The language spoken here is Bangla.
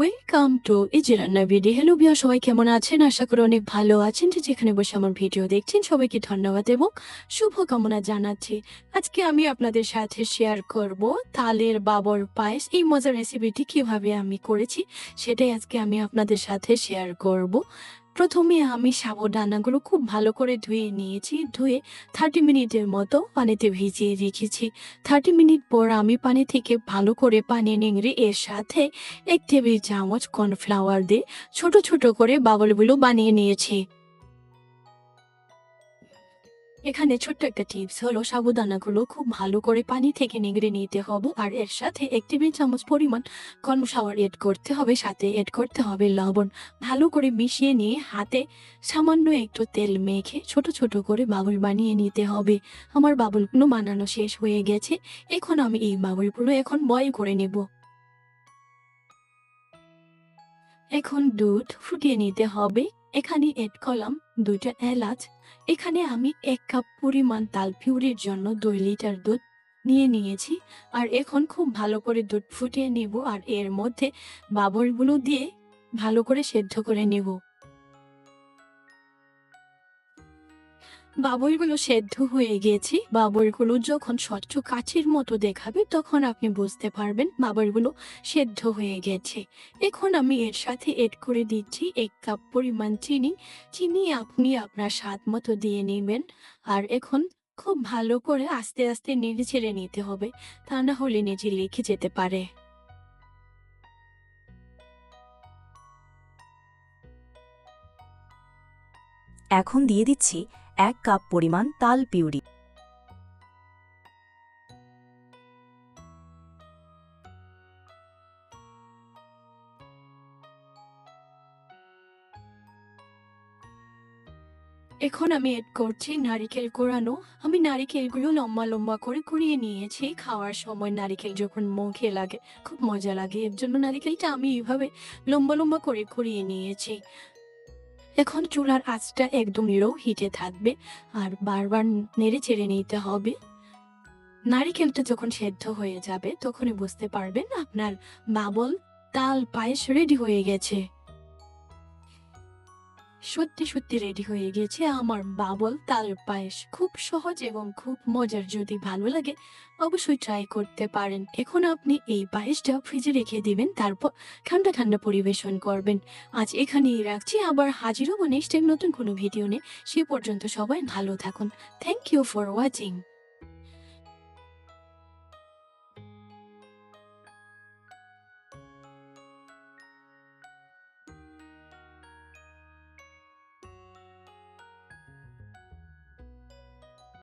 ওয়েলকাম টু ইজি রান্না ভিডিও হ্যালো বিয়া সবাই কেমন আছেন? আশা করি অনেক ভালো আছেন। যে যেখানে বসে আমার ভিডিও দেখছেন, সবাইকে ধন্যবাদ এবং শুভকামনা জানাচ্ছি। আজকে আমি আপনাদের সাথে শেয়ার করব তালের বাবর পায়েস। এই মজার রেসিপিটি কীভাবে আমি করেছি, সেটাই আজকে আমি আপনাদের সাথে শেয়ার করব। প্রথমে আমি সাবুদানাগুলো খুব ভালো করে ধুয়ে নিয়েছি, ধুয়ে থার্টি মিনিটের মতো পানিতে ভিজিয়ে রেখেছি। থার্টি মিনিট পর আমি পানি থেকে ভালো করে পানি নিংড়ে এর সাথে এক টেবিল চামচ কর্নফ্লাওয়ার দিয়ে ছোট ছোট করে বাবলগুলো বানিয়ে নিয়েছি। এখানে ছোট্ট একটা টিপস হলো, সাবুদানাগুলো খুব ভালো করে পানি থেকে নিংড়ে নিতে হবে আর এর সাথে এক টেবিল চামচ পরিমাণ কর্নফ্লাওয়ার এড করতে হবে, সাথে এড করতে হবে লবণ। ভালো করে মিশিয়ে নিয়ে হাতে সামান্য একটু তেল মেখে ছোট ছোট করে বাবুল বানিয়ে নিতে হবে। আমার বাবুলগুলো বানানো শেষ হয়ে গেছে, এখন আমি এই বাবুলগুলো এখন বয়েল করে নেব। এখন দুধ ফুটিয়ে নিতে হবে। এখানে এড করলাম দুইটা এলাচ, এখানে আমি এক কাপ পরিমাণ তাল পিউরির জন্য দুই লিটার দুধ নিয়ে নিয়েছি। আর এখন খুব ভালো করে দুধ ফুটিয়ে নেব আর এর মধ্যে বাবরগুলো দিয়ে ভালো করে সেদ্ধ করে নেব। বাবলগুলো সেদ্ধ হয়ে গেছে। বাবলগুলো যখন স্বচ্ছ কাচের মতো দেখাবে, তখন আপনি বুঝতে পারবেন বাবলগুলো সেদ্ধ হয়ে গেছে। এখন আমি এর সাথে এড করে দিচ্ছি এক কাপ পরিমাণ চিনি। চিনি আপনি আপনার স্বাদ মতো দিয়ে নেবেন। আর এখন খুব ভালো করে আস্তে আস্তে নেড়ে ছেড়ে নিতে হবে, তা না হলে নিজে লিখে যেতে পারে। এখন দিয়ে দিচ্ছি এক কাপ পরিমাণ তাল পিউরি। এখন আমি এড করছি নারিকেল কোরানো। আমি নারিকেলগুলো লম্বা লম্বা করে কুড়িয়ে নিয়েছি। খাওয়ার সময় নারিকেল যখন মুখে লাগে, খুব মজা লাগে। এর জন্য নারিকেলটা আমি এইভাবে লম্বা লম্বা করে কুড়িয়ে নিয়েছি। এখন চুলার আঁচটা একদম লো হিটে থাকবে আর বারবার নেড়ে চেড়ে নিতে হবে। নারিকেলটা যখন সেদ্ধ হয়ে যাবে, তখনই বুঝতে পারবেন আপনার বাবল, তাল, পায়েস রেডি হয়ে গেছে। সত্যি সত্যি রেডি হয়ে গেছে আমার বাবল। তালের পায়েস খুব সহজ এবং খুব মজার। যদি ভালো লাগে, অবশ্যই ট্রাই করতে পারেন। এখন আপনি এই পায়েসটা ফ্রিজে রেখে দিবেন, তারপর ঠান্ডা ঠান্ডা পরিবেশন করবেন। আজ এখানেই রাখছি। আবার হাজির হব নেক্সট নতুন কোনো ভিডিও নিয়ে। সে পর্যন্ত সবাই ভালো থাকুন। Thank you for watching